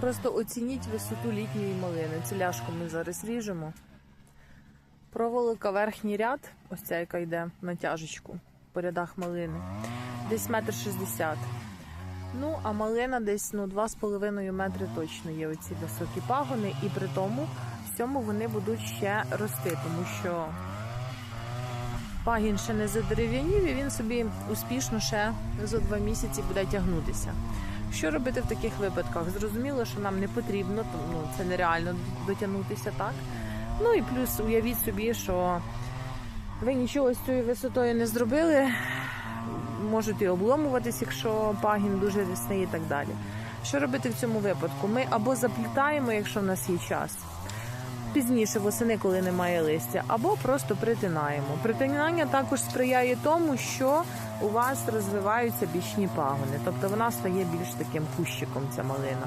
Просто оцініть висоту літньої малини. Ціляшку ми зараз ріжемо. Проволока верхній ряд, ось ця, яка йде на тяжечку по рядах малини, десь метр шістдесят. Ну, а малина десь ну, 2,5 метри точно є оці високі пагони, і при тому в цьому вони будуть ще рости, тому що пагін ще не задерев'янів, і він собі успішно ще за два місяці буде тягнутися. Що робити в таких випадках? Зрозуміло, що нам не потрібно, ну, це нереально дотягнутися так. Ну і плюс уявіть собі, що ви нічого з цією висотою не зробили, можуть і обломуватись, якщо пагін дуже рясний і так далі. Що робити в цьому випадку? Ми або заплітаємо, якщо в нас є час, пізніше восени, коли немає листя, або просто притинаємо. Притинання також сприяє тому, що у вас розвиваються бічні пагони, тобто вона стає більш таким кущиком, ця малина.